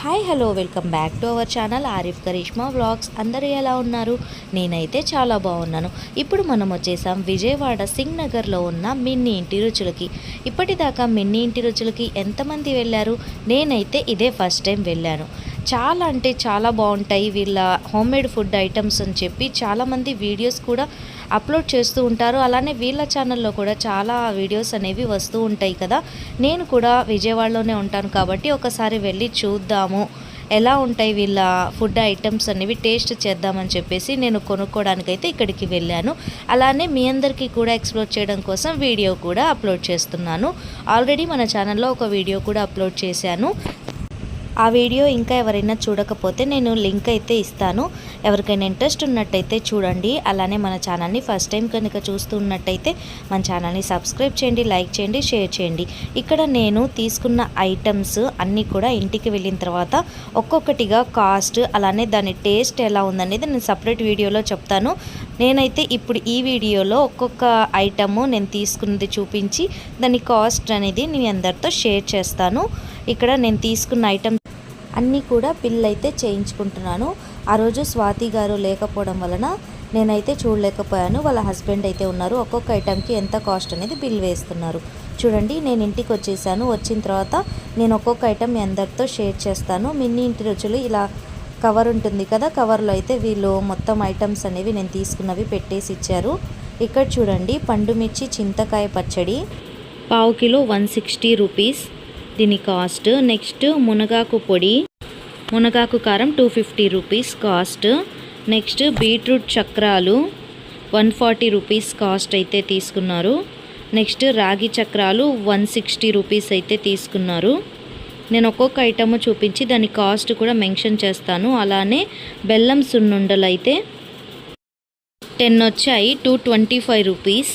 Hi hello welcome back to our channel Arif Karishma vlogs. అందరూ ఎలా ఉన్నారు? నేనైతే చాలా బాగున్నాను. ఇప్పుడు మనం వచ్చేసాం విజయవాడ సింగ్ నగర్లో ఉన్న మిన్ని ఇంటి రుచులకి. ఇప్పటిదాకా మిన్ని ఇంటి రుచులకి ఎంతమంది వెళ్ళారు? నేనైతే ఇదే ఫస్ట్ టైం వెళ్ళాను. చాలా అంటే చాలా బాగుంటాయి వీళ్ళ హోమ్మేడ్ ఫుడ్ ఐటమ్స్ అని చెప్పి చాలామంది వీడియోస్ కూడా అప్లోడ్ చేస్తూ ఉంటారు. అలానే వీళ్ళ ఛానల్లో కూడా చాలా వీడియోస్ అనేవి వస్తూ ఉంటాయి కదా. నేను కూడా విజయవాడలోనే ఉంటాను కాబట్టి ఒకసారి వెళ్ళి చూద్దాము. ఎలా ఉంటాయి వీళ్ళ ఫుడ్ ఐటమ్స్ అనేవి టేస్ట్ చేద్దామని చెప్పేసి నేను కొనుక్కోవడానికైతే ఇక్కడికి వెళ్ళాను. అలానే మీ అందరికీ కూడా ఎక్స్ప్లోర్ చేయడం కోసం వీడియో కూడా అప్లోడ్ చేస్తున్నాను. ఆల్రెడీ మన ఛానల్లో ఒక వీడియో కూడా అప్లోడ్ చేశాను. ఆ వీడియో ఇంకా ఎవరైనా చూడకపోతే నేను లింక్ అయితే ఇస్తాను. ఎవరికైనా ఇంట్రెస్ట్ ఉన్నట్టయితే చూడండి. అలానే మన ఛానల్ని ఫస్ట్ టైం కనుక చూస్తున్నట్టయితే మన ఛానల్ని సబ్స్క్రైబ్ చేయండి లైక్ చేయండి షేర్ చేయండి. ఇక్కడ నేను తీసుకున్న ఐటమ్స్ అన్నీ కూడా ఇంటికి వెళ్ళిన తర్వాత ఒక్కొక్కటిగా కాస్ట్ అలానే దాని టేస్ట్ ఎలా ఉందనేది నేను సపరేట్ వీడియోలో చెప్తాను. నేనైతే ఇప్పుడు ఈ వీడియోలో ఒక్కొక్క ఐటము నేను తీసుకున్నది చూపించి దాని కాస్ట్ అనేది నేను అందరితో షేర్ చేస్తాను. ఇక్కడ నేను తీసుకున్న ఐటమ్ అన్నీ కూడా బిల్ అయితే చేయించుకుంటున్నాను. ఆ రోజు స్వాతి గారు లేకపోవడం వలన నేనైతే చూడలేకపోయాను. వాళ్ళ హస్బెండ్ అయితే ఉన్నారు. ఒక్కొక్క ఐటెంకి ఎంత కాస్ట్ అనేది బిల్ వేస్తున్నారు. చూడండి నేను ఇంటికి వచ్చేసాను. వచ్చిన తర్వాత నేను ఒక్కొక్క ఐటెం మీ అందరితో షేర్ చేస్తాను. మిన్ని ఇంటి రుచులు ఇలా కవర్ ఉంటుంది కదా కవర్లో అయితే వీళ్ళు మొత్తం ఐటమ్స్ అనేవి నేను తీసుకున్నవి పెట్టేసి ఇచ్చారు. ఇక్కడ చూడండి పండుమిర్చి చింతకాయ పచ్చడి పావు కిలో వన్ సిక్స్టీ రూపీస్. దీని కాస్ట్. నెక్స్ట్ మునగాకు పొడి మునగాకు కారం two fifty rupees cost next beetroot చక్రాలు వన్ ఫార్టీ రూపీస్ కాస్ట్ అయితే తీసుకున్నారు. నెక్స్ట్ రాగి చక్రాలు వన్ సిక్స్టీ రూపీస్ అయితే తీసుకున్నారు. నేను ఒక్కొక్క ఐటమ్ చూపించి దాని కాస్ట్ కూడా మెన్షన్ చేస్తాను. అలానే బెల్లం సున్నుండలు అయితే టెన్ వచ్చాయి two twenty five rupees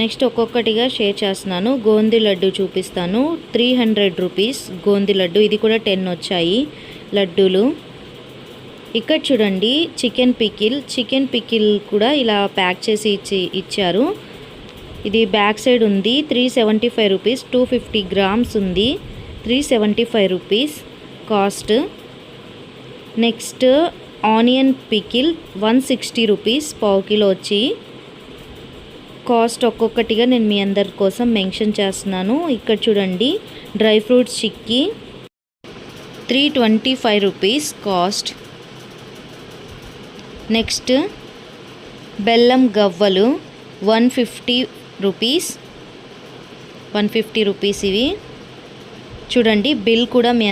next ఒక్కొక్కటిగా షేర్ చేస్తున్నాను. గోంది లడ్డు చూపిస్తాను. త్రీ హండ్రెడ్ రూపీస్ గోంది లడ్డు. ఇది కూడా టెన్ వచ్చాయి లడ్డూలు. ఇక్కడ చూడండి చికెన్ పికిల్. చికెన్ పికిల్ కూడా ఇలా ప్యాక్ చేసి ఇచ్చి ఇచ్చారు. ఇది బ్యాక్ సైడ్ ఉంది. Three seventy five rupees. Two fifty grams ఉంది. Three seventy five rupees cost. Next onion pickle one sixty rupees పావు కిలో వచ్చి కాస్ట్ ఒక్కొక్కటిగా నేను మీ అందరి కోసం మెన్షన్ చేస్తున్నాను. ఇక్కడ చూడండి dry fruits chikki three twenty five rupees cost. Next బెల్లం గవ్వలు one fifty rupees. One fifty rupees ఇవి. చూడండి బిల్ కూడా మీ